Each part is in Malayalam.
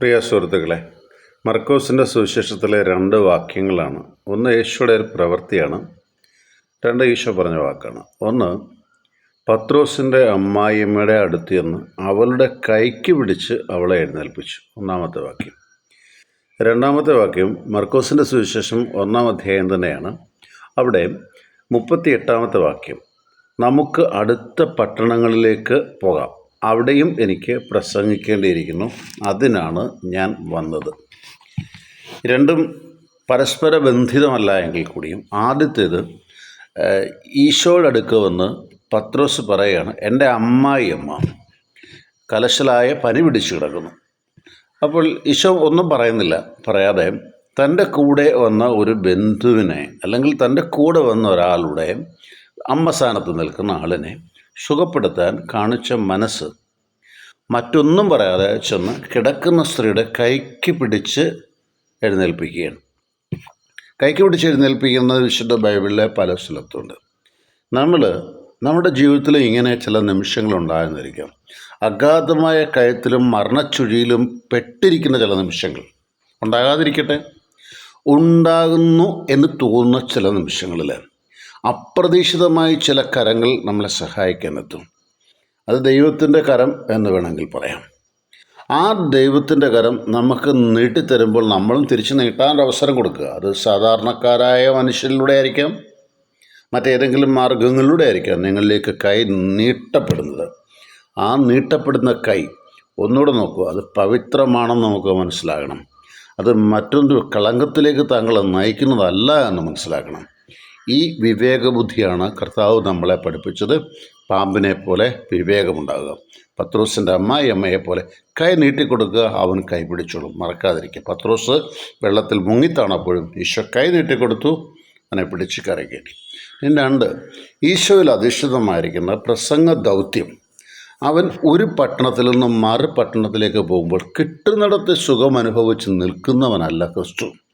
പ്രിയ സുഹൃത്തുക്കളെ മർക്കോസിന്റെ സുവിശേഷത്തിലെ രണ്ട് വാക്യങ്ങളാണ്. ഒന്ന് യേശുയുടെ ഒരു പ്രവൃത്തിയാണ് രണ്ട് ഈശോ പറഞ്ഞ വാക്കാണ്. ഒന്ന് പത്രോസിന്റെ അമ്മായിയമ്മയുടെ അടുത്ത് ചെന്ന് അവളുടെ കൈക്ക് പിടിച്ച് അവളെ എഴുന്നേൽപ്പിച്ചു. ഒന്നാമത്തെ വാക്യം. രണ്ടാമത്തെ വാക്യം മർക്കോസിന്റെ സുവിശേഷം ഒന്നാം അധ്യായം തന്നെയാണ്. അവിടെ മുപ്പത്തി എട്ടാമത്തെ വാക്യം. നമുക്ക് അടുത്ത പട്ടണങ്ങളിലേക്ക് പോകാം. അവിടെയും എനിക്ക് പ്രസംഗിക്കേണ്ടിയിരിക്കുന്നു. അതിനാണ് ഞാൻ വന്നത്. രണ്ടും പരസ്പര ബന്ധിതമല്ല എങ്കിൽ കൂടിയും ആദ്യത്തേത് ഈശോയുടെ അടുക്ക് വന്ന് പത്രോസ് പറയുകയാണ് എന്റെ അമ്മായിയമ്മ കലശലായ പനി പിടിച്ചു കിടക്കുന്നു. അപ്പോൾ ഈശോ ഒന്നും പറയുന്നില്ല പറയാതെ തന്റെ കൂടെ വന്ന ഒരു ബന്ധുവിനെ അല്ലെങ്കിൽ തന്റെ കൂടെ വന്ന ഒരാളുടെ അമ്മ സ്ഥാനത്ത് നിൽക്കുന്ന ആളിനെ സുഖപ്പെടുത്താൻ കാണിച്ച മനസ്സ്. മറ്റൊന്നും പറയാതെ ചെന്ന് കിടക്കുന്ന സ്ത്രീയുടെ കൈക്ക് പിടിച്ച് എഴുന്നേൽപ്പിക്കുകയാണ്. കൈക്ക് പിടിച്ച് എഴുന്നേൽപ്പിക്കുന്ന വിശുദ്ധ ബൈബിളിലെ പല സ്ഥലത്തുണ്ട്. നമ്മൾ നമ്മുടെ ജീവിതത്തിൽ ഇങ്ങനെ ചില നിമിഷങ്ങൾ ഉണ്ടായിരുന്നിരിക്കാം അഗാധമായ കയത്തിലും മരണച്ചുഴിയിലും പെട്ടിരിക്കുന്ന ചില നിമിഷങ്ങൾ ഉണ്ടാകാതിരിക്കട്ടെ. ഉണ്ടാകുന്നു എന്ന് തോന്നുന്ന ചില നിമിഷങ്ങളിൽ അപ്രതീക്ഷിതമായി ചില കരങ്ങൾ നമ്മളെ സഹായിക്കാനെത്തും അത് ദൈവത്തിന്റെ കരം എന്ന് വേണമെങ്കിൽ പറയാം. ആ ദൈവത്തിന്റെ കരം നമുക്ക് നീട്ടിത്തരുമ്പോൾ നമ്മളും തിരിച്ചു നീട്ടാൻ അവസരം കൊടുക്കുക. അത് സാധാരണക്കാരായ മനുഷ്യരിലൂടെ ആയിരിക്കാം. മറ്റേതെങ്കിലും മാർഗങ്ങളിലൂടെ ആയിരിക്കാം നിങ്ങളിലേക്ക് കൈ നീട്ടപ്പെടുന്നത്. ആ നീട്ടപ്പെടുന്ന കൈ ഒന്നുകൂടെ നോക്കുക അത് പവിത്രമാണെന്ന് നമുക്ക് മനസ്സിലാകണം. അത് മറ്റൊരു കളങ്കത്തിലേക്ക് താങ്കളെ നയിക്കുന്നതല്ല എന്ന് മനസ്സിലാക്കണം. ഈ വിവേകബുദ്ധിയാണ് കർത്താവ് നമ്മളെ പഠിപ്പിച്ചത്. പാമ്പിനെ പോലെ വിവേകമുണ്ടാകുക. പത്രോസിന്റെ അമ്മായി പോലെ കൈ നീട്ടിക്കൊടുക്കുക അവൻ കൈ പിടിച്ചോളും. മറക്കാതിരിക്കുക. പത്രോസ് വെള്ളത്തിൽ മുങ്ങിത്താണപ്പോഴും ഈശോ കൈ നീട്ടിക്കൊടുത്തു അവനെ പിടിച്ച് ഇനി രണ്ട് ഈശോയിൽ അധിഷ്ഠിതമായിരിക്കുന്ന പ്രസംഗ ദൗത്യം. അവൻ ഒരു പട്ടണത്തിൽ നിന്നും മറു പട്ടണത്തിലേക്ക് പോകുമ്പോൾ കിട്ടുന്നിടത്ത് സുഖം അനുഭവിച്ച് നിൽക്കുന്നവനല്ല ക്രിസ്തു.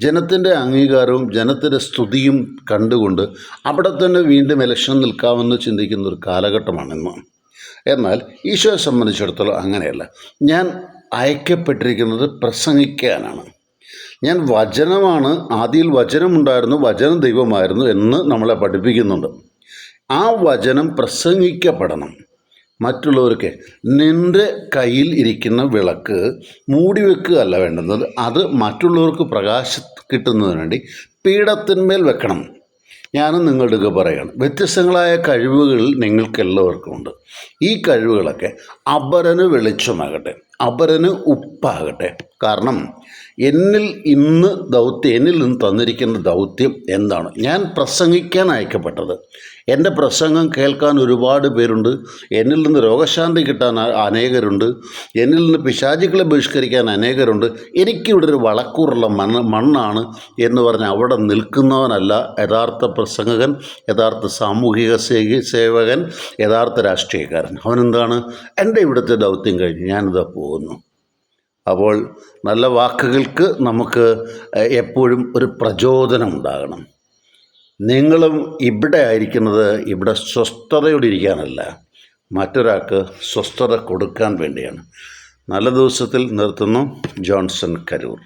ജനത്തിന്റെ അംഗീകാരവും ജനത്തിന്റെ സ്തുതിയും കണ്ടുകൊണ്ട് അവിടെ തന്നെ വീണ്ടും ഇലക്ഷൻ നിൽക്കാമെന്ന് ചിന്തിക്കുന്ന ഒരു കാലഘട്ടമാണെന്ന്. എന്നാൽ ഈശോയെ സംബന്ധിച്ചിടത്തോളം അങ്ങനെയല്ല. ഞാൻ അയക്കപ്പെട്ടിരിക്കുന്നത് പ്രസംഗിക്കാനാണ്. ഞാൻ വചനമാണ് ആദിയിൽ വചനമുണ്ടായിരുന്നു വചനം ദൈവമായിരുന്നു എന്ന് നമ്മളെ പഠിപ്പിക്കുന്നുണ്ട്. ആ വചനം പ്രസംഗിക്കപ്പെടണം. മറ്റുള്ളവർക്ക് നിന്റെ കയ്യിൽ ഇരിക്കുന്ന വിളക്ക് മൂടി വെക്കുക അല്ല വേണ്ടുന്നത്. അത് മറ്റുള്ളവർക്ക് പ്രകാശം കിട്ടുന്നതിന് വേണ്ടി പീഠത്തിന്മേൽ വെക്കണം. ഞാനും നിങ്ങളുടെ പറയുകയാണ് വ്യത്യസ്തങ്ങളായ കഴിവുകൾ നിങ്ങൾക്കെല്ലാവർക്കും ഉണ്ട്. ഈ കഴിവുകളൊക്കെ അപരന് വെളിച്ചമാകട്ടെ അപരന് ഉപ്പാകട്ടെ. കാരണം എന്നിൽ ഇന്ന് ദൗത്യം എന്നിൽ നിന്ന് തന്നിരിക്കുന്ന ദൗത്യം എന്താണ്? ഞാൻ പ്രസംഗിക്കാൻ അയക്കപ്പെട്ടത്. എന്റെ പ്രസംഗം കേൾക്കാൻ ഒരുപാട് പേരുണ്ട്. എന്നിൽ നിന്ന് രോഗശാന്തി കിട്ടാൻ അനേകരുണ്ട്. എന്നിൽ നിന്ന് പിശാചുക്കളെ ബഹിഷ്കരിക്കാൻ അനേകരുണ്ട്. എനിക്കിവിടെ ഒരു വളക്കൂറുള്ള മണ്ണ് മണ്ണാണ് എന്ന് പറഞ്ഞ് അവിടെ നിൽക്കുന്നവനല്ല യഥാർത്ഥ പ്രസംഗകൻ യഥാർത്ഥ സാമൂഹിക സേവി സേവകൻ യഥാർത്ഥ രാഷ്ട്രീയക്കാരൻ. അവനെന്താണ്? എന്റെ ഇവിടുത്തെ ദൗത്യം കഴിഞ്ഞ് ഞാനിതാ പോകുന്നു. അപ്പോൾ നല്ല വാക്കുകൾക്ക് നമുക്ക് എപ്പോഴും ഒരു പ്രചോദനം ഉണ്ടാകണം. നിങ്ങളും ഇവിടെ ആയിരിക്കുന്നത് ഇവിടെ സ്വസ്ഥതയോടെ ഇരിക്കാനല്ല മറ്റൊരാൾക്ക് സ്വസ്ഥത കൊടുക്കാൻ വേണ്ടിയാണ്. നല്ല ദിവസത്തിൽ നിർത്തുന്നു ജോൺസൺ കരൂർ.